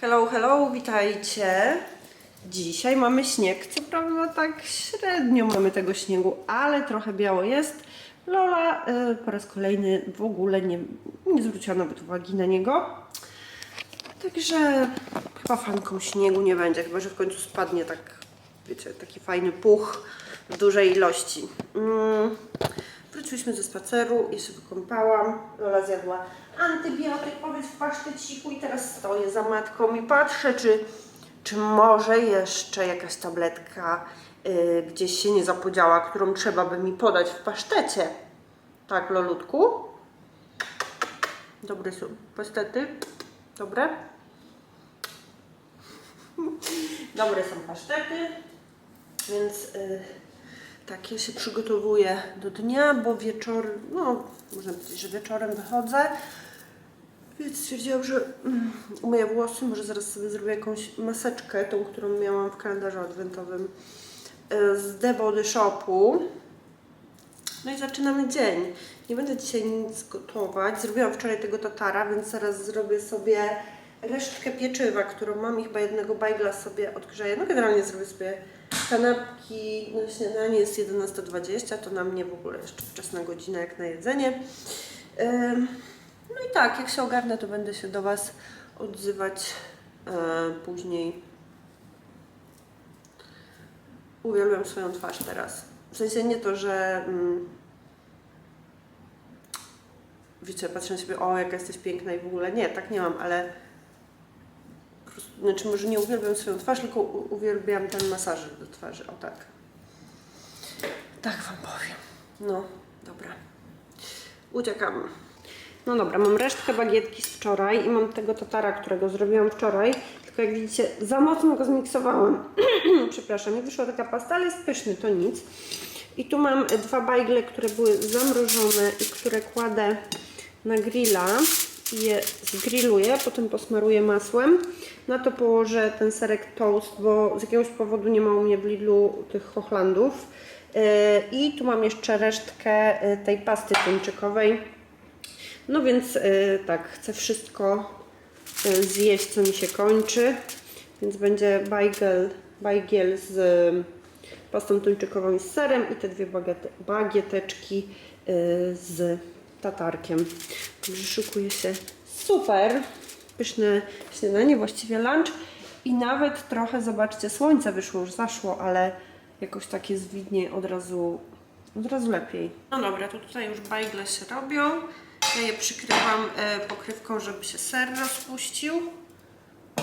Hello, hello, witajcie. Dzisiaj mamy śnieg. Co prawda tak średnio mamy tego śniegu, ale trochę biało jest. Lola y, po raz kolejny w ogóle nie, nie zwróciła nawet uwagi na niego. Także chyba fanką śniegu nie będzie, chyba że w końcu spadnie tak, wiecie, taki fajny puch w dużej ilości. Mm. Wróciłyśmy ze spaceru, ja się wykąpałam, Lola zjadła antybiotyk, powiedz w paszteciku i teraz stoję za matką i patrzę, czy, czy może jeszcze jakaś tabletka y, gdzieś się nie zapodziała, którą trzeba by mi podać w pasztecie. Tak, Lolutku? Dobre są pasztety? Dobre? Dobre są pasztety, więc y, tak, ja się przygotowuję do dnia, bo wieczór, no można powiedzieć, że wieczorem wychodzę, więc stwierdziłam, że mm, umyję włosy, może zaraz sobie zrobię jakąś maseczkę, tą, którą miałam w kalendarzu adwentowym y, z The Body Shopu. No i zaczynamy dzień. Nie będę dzisiaj nic gotować. Zrobiłam wczoraj tego tatara, więc zaraz zrobię sobie resztkę pieczywa, którą mam i chyba jednego bajgla sobie odgrzeję. No generalnie zrobię sobie kanapki. No śniadanie jest 11.20, to na mnie w ogóle jeszcze wczesna godzina jak na jedzenie. No i tak, jak się ogarnę, to będę się do Was odzywać e, później. Uwielbiam swoją twarz teraz. W sensie nie to, że mm, wiecie, patrzę na siebie, o jaka jesteś piękna i w ogóle nie, tak nie mam, ale znaczy może nie uwielbiam swoją twarz, tylko uwielbiam ten masaż do twarzy, o tak. Tak Wam powiem. No, dobra. Uciekam. No dobra, mam resztkę bagietki z wczoraj i mam tego tatara, którego zrobiłam wczoraj, tylko jak widzicie, za mocno go zmiksowałam. Przepraszam, i wyszła taka pasta, ale jest pyszny, to nic. I tu mam dwa bajgle, które były zamrożone i które kładę na grilla je zgrilluję, potem posmaruję masłem. Na to położę ten serek toast, bo z jakiegoś powodu nie ma u mnie w Lidlu tych hochlandów. E, I tu mam jeszcze resztkę e, tej pasty tuńczykowej. No więc y, tak, chcę wszystko zjeść, co mi się kończy. Więc będzie bajgel, bajgiel z pastą tuńczykową i z serem i te dwie bagiete, bagieteczki z tatarkiem. Także szykuje się super pyszne śniadanie, właściwie lunch. I nawet trochę, zobaczcie, słońce wyszło, już zaszło, ale jakoś tak jest widniej od razu, od razu lepiej. No dobra, to tutaj już bajgle się robią. Ja je przykrywam e, pokrywką, żeby się ser rozpuścił. O.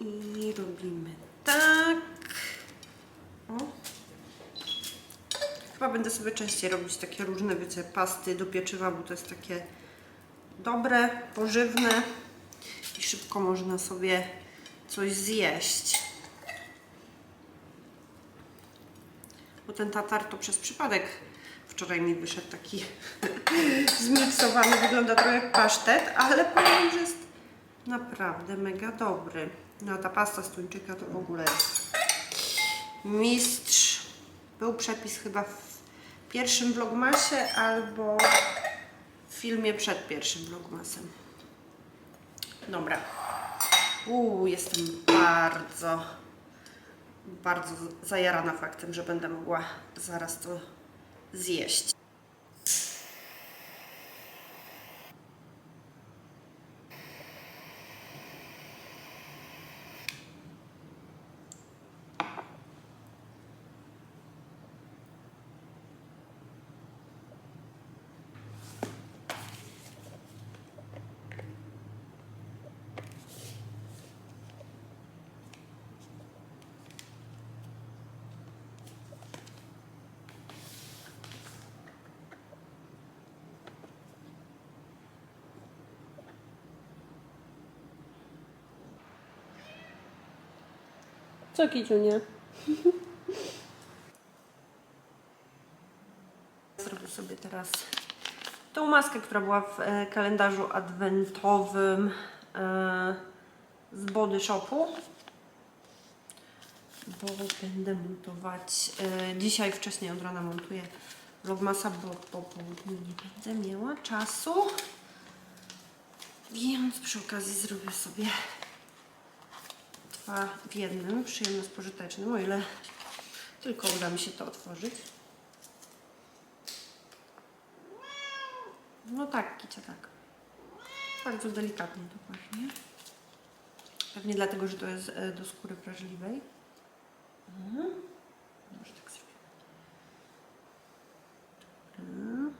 I robimy tak. O. Chyba będę sobie częściej robić takie różne, wiecie, pasty do pieczywa, bo to jest takie dobre, pożywne i szybko można sobie coś zjeść. Bo ten tatar to przez przypadek wczoraj mi wyszedł taki zmiksowany, wygląda trochę jak pasztet, ale powiem, że jest naprawdę mega dobry. No ta pasta z tuńczyka to w ogóle jest mistrz. Był przepis chyba w pierwszym vlogmasie albo w filmie przed pierwszym vlogmasem. Dobra. Uuu, jestem bardzo, bardzo zajarana faktem, że będę mogła zaraz to zjeść. Co Kiciunie? Zrobię sobie teraz tą maskę, która była w e, kalendarzu adwentowym e, z Body Shopu. Bo będę montować. E, dzisiaj wcześniej od rana montuję vlogmasa, bo po południu nie będę miała czasu. Więc przy okazji zrobię sobie w jednym, przyjemno z pożytecznym, o ile tylko uda mi się to otworzyć. No tak, kicia, tak. Bardzo delikatnie pachnie. Pewnie dlatego, że to jest e, do skóry wrażliwej. Mhm. Może tak zrobię. Dobra.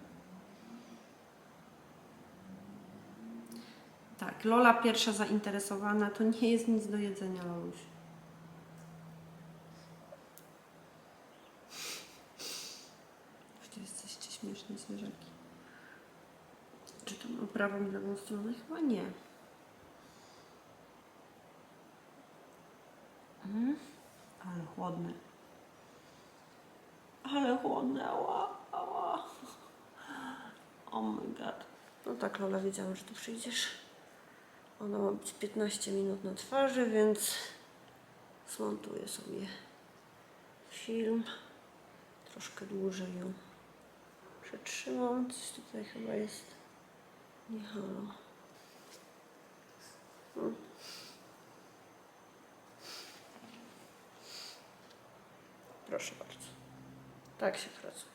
Lola pierwsza zainteresowana. To nie jest nic do jedzenia, Loluś. Wy jesteście śmieszne zwierzaki. Czy to mam prawą i lewą stronę? Chyba nie. Mm. Ale chłodne. Ale chłodne, ała, ała. Oh my god. No tak, Lola, wiedziałam, że tu przyjdziesz. Ona ma być 15 minut na twarzy, więc zmontuję sobie film. Troszkę dłużej ją przetrzymam. Coś tutaj chyba jest nie halo. Hmm. Proszę bardzo. Tak się pracuje.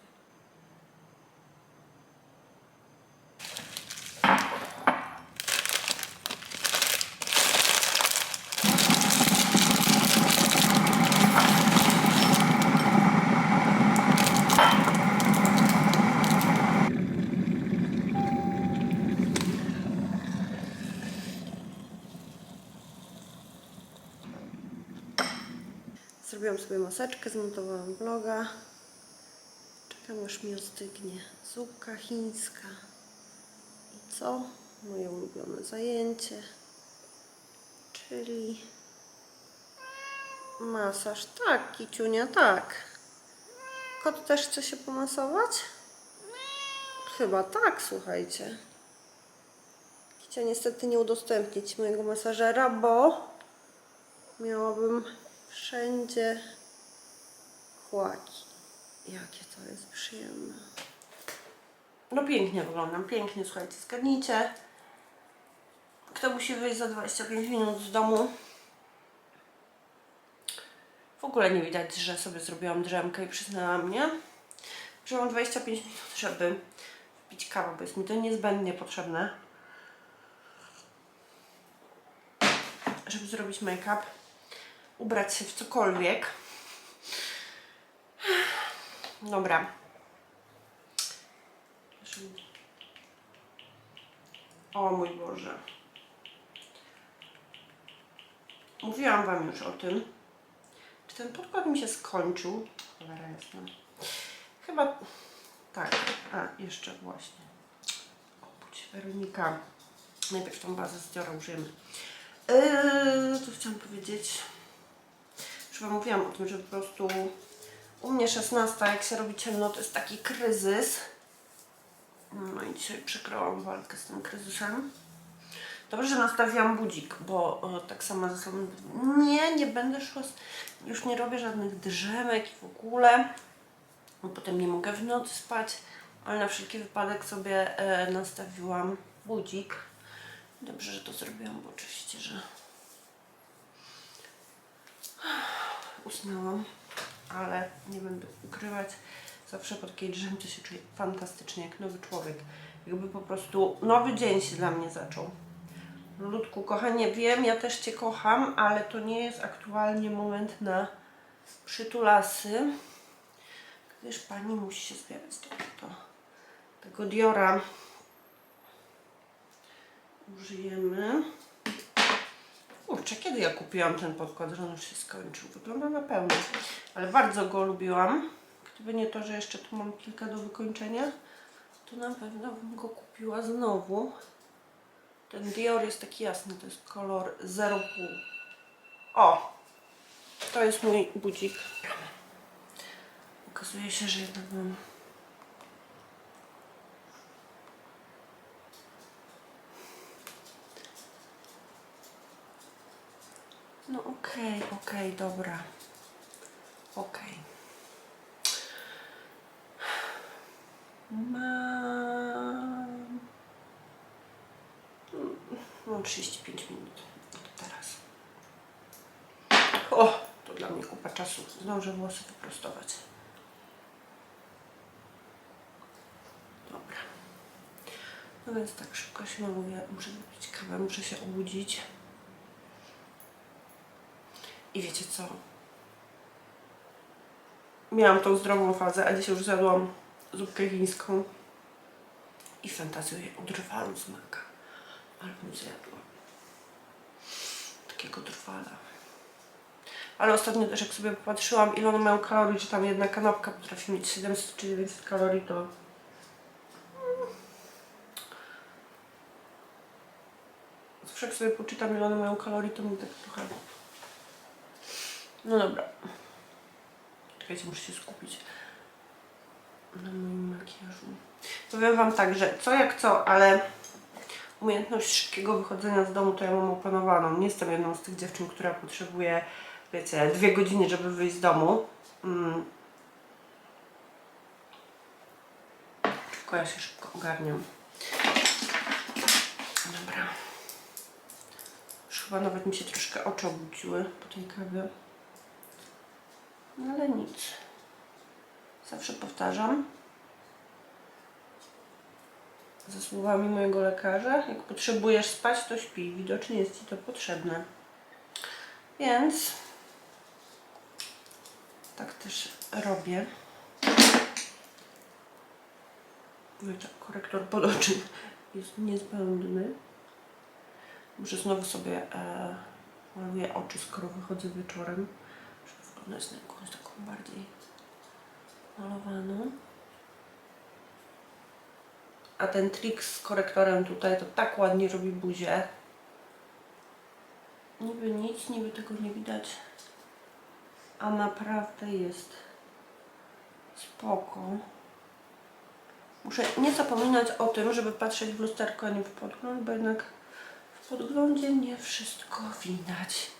Zrobiłam sobie maseczkę, zmontowałam vloga. Czekam aż mi ostygnie zupka chińska. I co? Moje ulubione zajęcie. Czyli masaż. Tak, Kiciunia, tak. Kot też chce się pomasować? Chyba tak, słuchajcie. Kicia niestety nie udostępnić mojego masażera, bo miałabym wszędzie chłaki. Jakie to jest przyjemne. No pięknie wyglądam, pięknie, słuchajcie, zgadnijcie. Kto musi wyjść za 25 minut z domu? W ogóle nie widać, że sobie zrobiłam drzemkę i przyznałam, nie? Że mam 25 minut, żeby pić kawę, bo jest mi to niezbędnie potrzebne. Żeby zrobić make-up ubrać się w cokolwiek. Dobra. O mój Boże. Mówiłam Wam już o tym. Czy ten podkład mi się skończył? Cholera jasna. Chyba tak. A, jeszcze właśnie. Obudź Weronika. Najpierw tą bazę z użyjemy. Yy, co chciałam powiedzieć? Już Wam mówiłam o tym, że po prostu u mnie 16, jak się robi ciemno, to jest taki kryzys. No i dzisiaj przegrałam walkę z tym kryzysem. Dobrze, że nastawiłam budzik, bo o, tak sama ze sobą nie, nie będę szła, z, już nie robię żadnych drzemek w ogóle. Bo potem nie mogę w nocy spać, ale na wszelki wypadek sobie e, nastawiłam budzik. Dobrze, że to zrobiłam, bo oczywiście, że usnęłam, ale nie będę ukrywać. Zawsze po takiej drzemce się czuję fantastycznie, jak nowy człowiek. Jakby po prostu nowy dzień się dla mnie zaczął. Ludku, kochanie, wiem, ja też Cię kocham, ale to nie jest aktualnie moment na przytulasy, gdyż Pani musi się zbierać do to, tego Diora. Użyjemy. Kurczę, kiedy ja kupiłam ten podkład, że on już się skończył? Wygląda na pełno, ale bardzo go lubiłam. Gdyby nie to, że jeszcze tu mam kilka do wykończenia, to na pewno bym go kupiła znowu. Ten Dior jest taki jasny, to jest kolor 0,5. O! To jest mój budzik. Okazuje się, że jednak mam Okej, okej, dobra. Okej. Mam... Mam 35 minut teraz. O, to dla mnie kupa czasu. Zdążę włosy wyprostować. Dobra. No więc tak szybko się maluję. Muszę wypić kawę, muszę się obudzić. I wiecie co? Miałam tą zdrową fazę, a dzisiaj już zjadłam zupkę chińską i fantazjuję o drwalu z maka. Ale bym zjadła. Takiego drwala. Ale ostatnio też jak sobie popatrzyłam ile one mają kalorii, że tam jedna kanapka potrafi mieć 700 czy 900 kalorii, to Zawsze jak sobie poczytam ile one mają kalorii, to mi tak trochę... No dobra. Czekajcie, muszę się skupić na moim makijażu. Powiem Wam tak, że co jak co, ale umiejętność szybkiego wychodzenia z domu to ja mam opanowaną. Nie jestem jedną z tych dziewczyn, która potrzebuje, wiecie, dwie godziny, żeby wyjść z domu. Mm. Tylko ja się szybko ogarniam. Dobra. Już chyba nawet mi się troszkę oczy obudziły po tej kawie. Ale nic. Zawsze powtarzam. Ze słowami mojego lekarza, jak potrzebujesz spać, to śpi. Widocznie jest Ci to potrzebne. Więc tak też robię. No i tak, korektor pod oczy jest niezbędny. Muszę znowu sobie e, maluję oczy, skoro wychodzę wieczorem. Żeby wyglądać na jakąś taką bardziej malowaną. A ten trik z korektorem tutaj to tak ładnie robi buzię. Niby nic, niby tego nie widać. A naprawdę jest spoko. Muszę nie zapominać o tym, żeby patrzeć w lusterko, a nie w podgląd, bo jednak w podglądzie nie wszystko widać.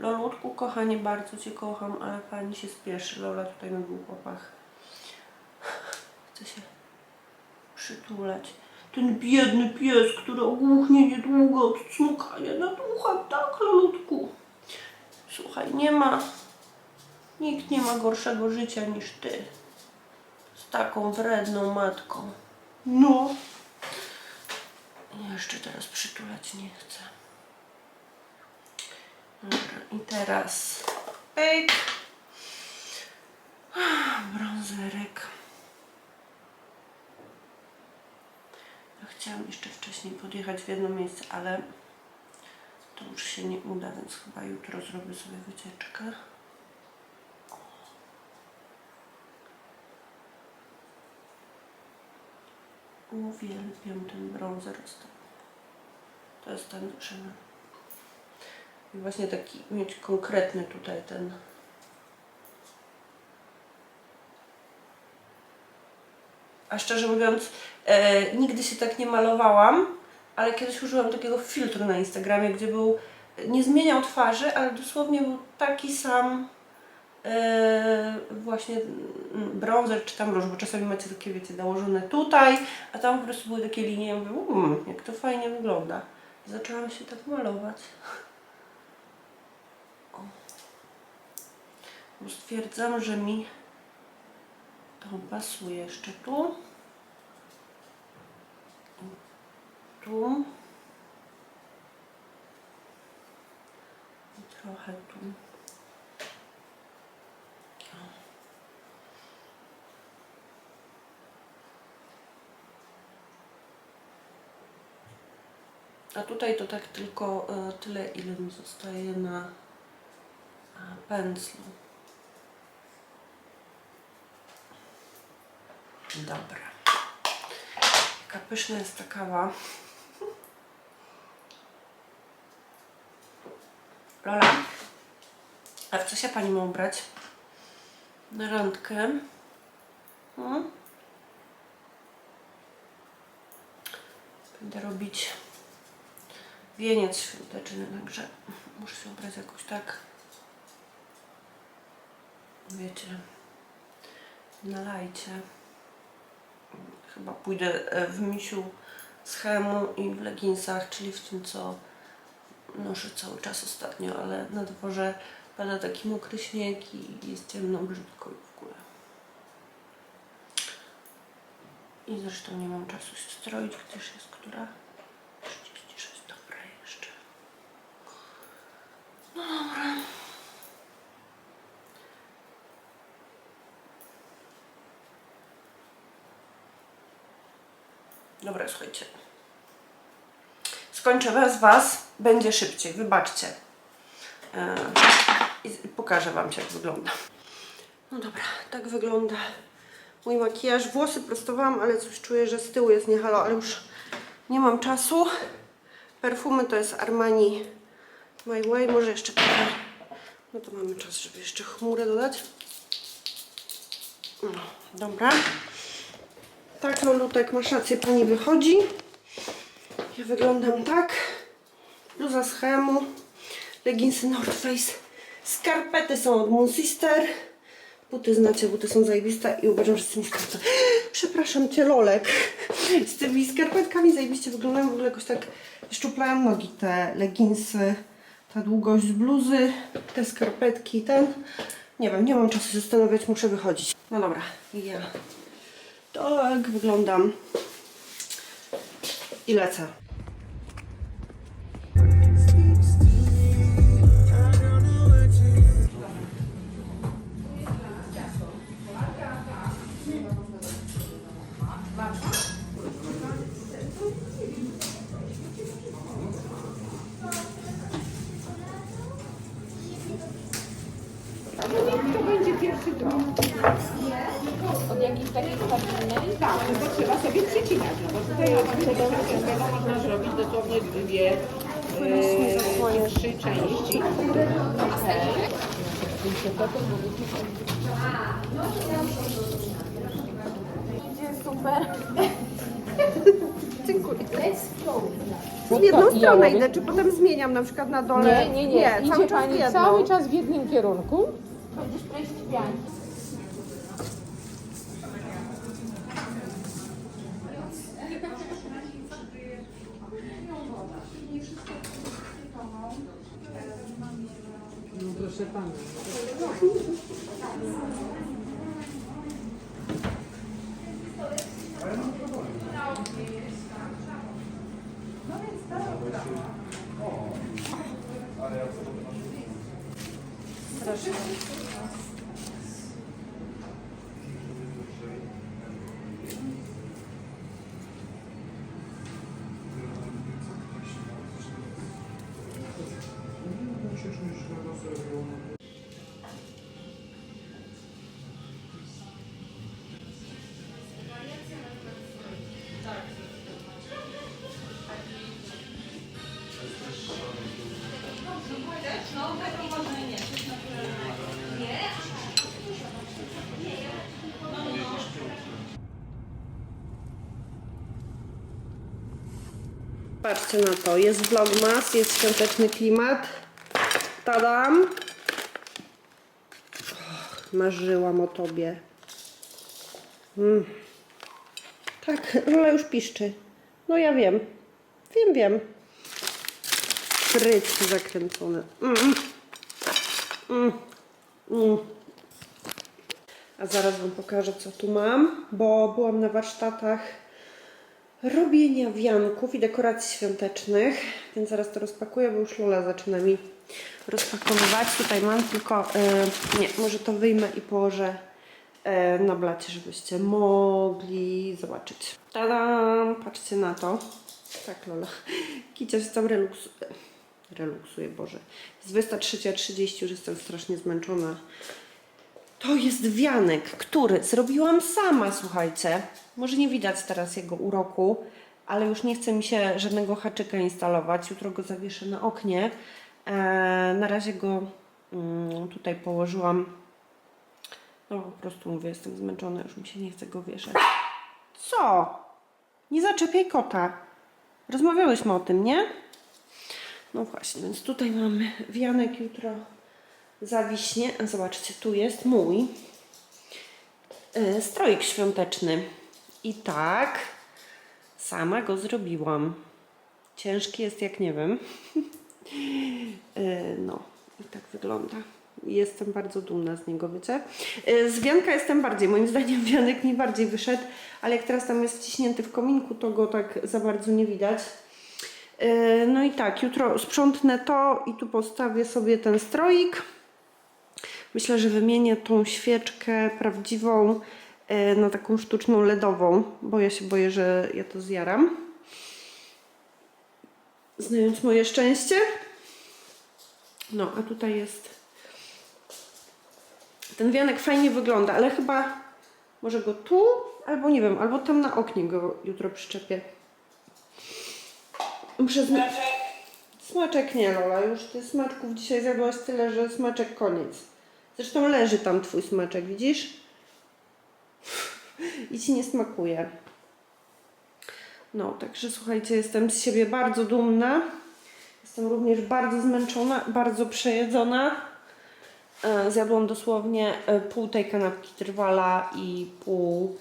Lolutku, kochanie, bardzo Cię kocham, ale Pani się spieszy. Lola tutaj na dwóch łapach. Chce się przytulać. Ten biedny pies, który ogłuchnie niedługo od cmokania na ducha, tak, Lolutku. Słuchaj, nie ma, nikt nie ma gorszego życia niż Ty. Z taką wredną matką. No. Jeszcze teraz przytulać nie chcę. I teraz pyk. Brązerek. Ja chciałam jeszcze wcześniej podjechać w jedno miejsce, ale to już się nie uda, więc chyba jutro zrobię sobie wycieczkę. Uwielbiam ten brązer ostatnio. To jest ten, żeby i właśnie taki mieć konkretny tutaj ten A szczerze mówiąc, e, nigdy się tak nie malowałam, ale kiedyś użyłam takiego filtru na Instagramie, gdzie był, nie zmieniał twarzy, ale dosłownie był taki sam e, właśnie bronzer czy tam róż, bo czasami macie takie, wiecie, nałożone tutaj, a tam po prostu były takie linie, ja mówię, um, jak to fajnie wygląda. I zaczęłam się tak malować. Stwierdzam, że mi to pasuje jeszcze tu. Tu. I trochę tu. A tutaj to tak tylko e, tyle, ile mi zostaje na e, pędzlu. Dobra. Jaka pyszna jest ta kawa. Lola, a w co się Pani ma ubrać? Na randkę? Hmm? Będę robić wieniec świąteczny, także muszę się ubrać jakoś tak, wiecie, na lajcie. Chyba pójdę e, w misiu z i w leginsach, czyli w tym, co noszę cały czas ostatnio, ale na dworze pada taki mokry śnieg i jest ciemno, brzydko i w ogóle. I zresztą nie mam czasu się stroić, gdyż jest która? 36, dobra jeszcze. No dobra. Dobra, słuchajcie. Skończę bez Was, będzie szybciej, wybaczcie. I pokażę Wam, jak wygląda. No dobra, tak wygląda mój makijaż. Włosy prostowałam, ale coś czuję, że z tyłu jest nie halo, ale już nie mam czasu. Perfumy to jest Armani My Way. Może jeszcze trochę. No to mamy czas, żeby jeszcze chmurę dodać. No, dobra. Tak, Lolutek, masz rację, pani wychodzi. Ja wyglądam tak. Bluza z Hemu, leginsy North Face, skarpety są od Moon Sister. Buty znacie, buty są zajebiste i uważam, że z tymi skarpetkami... Przepraszam Cię, Lolek. Z tymi skarpetkami zajebiście wyglądają, w ogóle jakoś tak szczuplają nogi te leginsy, ta długość bluzy, te skarpetki, ten... Nie wiem, nie mam czasu zastanawiać, muszę wychodzić. No dobra, ja tak wyglądam i lecę. Super. W jedną stronę idę, czy potem zmieniam na przykład na dole? Nie, nie, nie. cały Idzie czas w Pani jedną. cały czas w jednym kierunku. Będziesz treść Хорошо. Patrzcie na to, jest vlogmas, jest świąteczny klimat. Tadam! Marzyłam o tobie. Mm. Tak, Lola już piszczy. No ja wiem. Wiem, wiem. Frytki zakręcone. Mm. Mm. Mm. A zaraz Wam pokażę, co tu mam, bo byłam na warsztatach robienia wianków i dekoracji świątecznych, więc zaraz to rozpakuję, bo już Lola zaczyna mi rozpakowywać. Tutaj mam tylko, e, nie, może to wyjmę i położę e, na blacie, żebyście mogli zobaczyć. Tadam! Patrzcie na to. Tak, Lola. Kicia się tam reluksu... reluksuje, Boże. Jest 23.30, już jestem strasznie zmęczona. To jest wianek, który zrobiłam sama, słuchajcie. Może nie widać teraz jego uroku, ale już nie chce mi się żadnego haczyka instalować. Jutro go zawieszę na oknie. E, na razie go mm, tutaj położyłam. No po prostu mówię, jestem zmęczona, już mi się nie chce go wieszać. Co? Nie zaczepiaj kota. Rozmawiałyśmy o tym, nie? No właśnie, więc tutaj mamy wianek jutro zawiśnie. Zobaczcie, tu jest mój e, stroik świąteczny. I tak sama go zrobiłam. Ciężki jest jak nie wiem. E, No, i tak wygląda. Jestem bardzo dumna z niego, wiecie. E, Z wianka jestem bardziej, moim zdaniem wianek mi bardziej wyszedł, ale jak teraz tam jest wciśnięty w kominku, to go tak za bardzo nie widać. No i tak, jutro sprzątnę to i tu postawię sobie ten stroik. Myślę, że wymienię tą świeczkę prawdziwą e, na taką sztuczną LEDową, bo ja się boję, że ja to zjaram. Znając moje szczęście. No, a tutaj jest. Ten wianek fajnie wygląda, ale chyba może go tu, albo nie wiem, albo tam na oknie go jutro przyczepię. Muszę zmi- Smaczek nie, Lola. Już ty smaczków dzisiaj zjadłaś tyle, że smaczek koniec. Zresztą leży tam twój smaczek, widzisz? I ci nie smakuje. No, także słuchajcie, jestem z siebie bardzo dumna. Jestem również bardzo zmęczona, bardzo przejedzona. E, Zjadłam dosłownie e, pół tej kanapki trwala i pół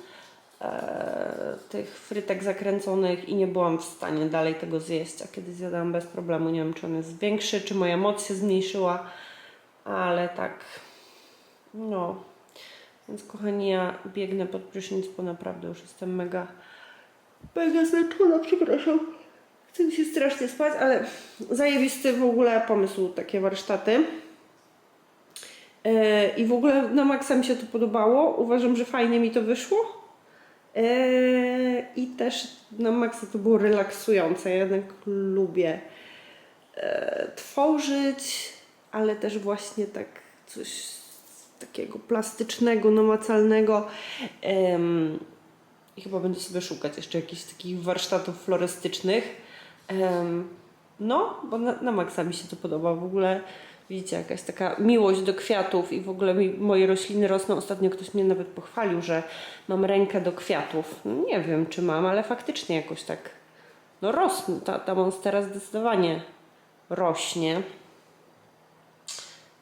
e, tych frytek zakręconych i nie byłam w stanie dalej tego zjeść. A kiedy zjadłam bez problemu, nie wiem czy on jest większy, czy moja moc się zmniejszyła, ale tak, no. Więc kochani, ja biegnę pod prysznic, bo naprawdę już jestem mega, mega zmęczona, przepraszam. Chce mi się strasznie spać, ale zajebisty w ogóle pomysł, takie warsztaty. E, I w ogóle na maksa mi się to podobało. Uważam, że fajnie mi to wyszło. E, I też na maksa to było relaksujące. Ja jednak lubię e, tworzyć, ale też właśnie tak coś takiego plastycznego, namacalnego. Em, I chyba będę sobie szukać jeszcze jakichś takich warsztatów florystycznych. Em, no, bo na, na maksa mi się to podoba. W ogóle widzicie, jakaś taka miłość do kwiatów i w ogóle mi, moje rośliny rosną. Ostatnio ktoś mnie nawet pochwalił, że mam rękę do kwiatów. No, nie wiem, czy mam, ale faktycznie jakoś tak no rosną. Ta, ta monstera zdecydowanie rośnie.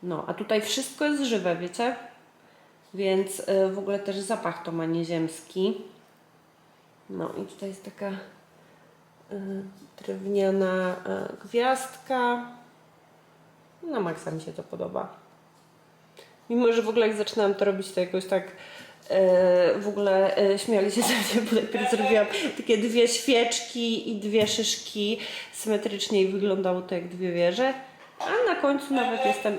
No, a tutaj wszystko jest żywe, wiecie? Więc y, w ogóle też zapach to ma nieziemski. No i tutaj jest taka y, drewniana y, gwiazdka. Na maksa mi się to podoba. Mimo, że w ogóle jak zaczynałam to robić, to jakoś tak w ogóle e, śmiali się ze mnie, bo najpierw zrobiłam takie dwie świeczki i dwie szyszki symetrycznie i wyglądało to jak dwie wieże. A na końcu nawet jestem...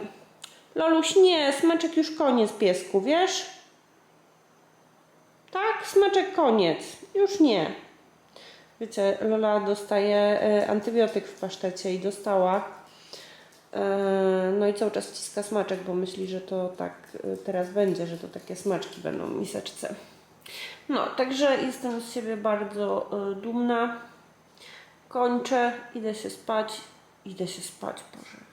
Loluś, nie, smaczek już koniec piesku, wiesz? Tak, smaczek koniec. Już nie. Wiecie, Lola dostaje e, antybiotyk w pasztecie i dostała. E, No i cały czas wciska smaczek, bo myśli, że to tak e, teraz będzie, że to takie smaczki będą w miseczce. No, także jestem z siebie bardzo dumna. Kończę, idę się spać. Idę się spać, Boże.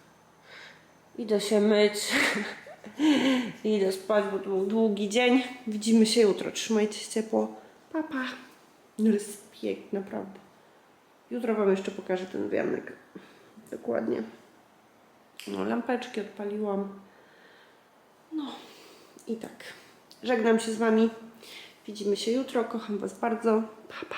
Idę się myć. idę spać, bo to był długi dzień. Widzimy się jutro. Trzymajcie się ciepło. Pa, pa. No jest piękny, naprawdę. Jutro Wam jeszcze pokażę ten wianek. Dokładnie. No, lampeczki odpaliłam. No i tak. Żegnam się z Wami. Widzimy się jutro. Kocham Was bardzo. Pa, pa.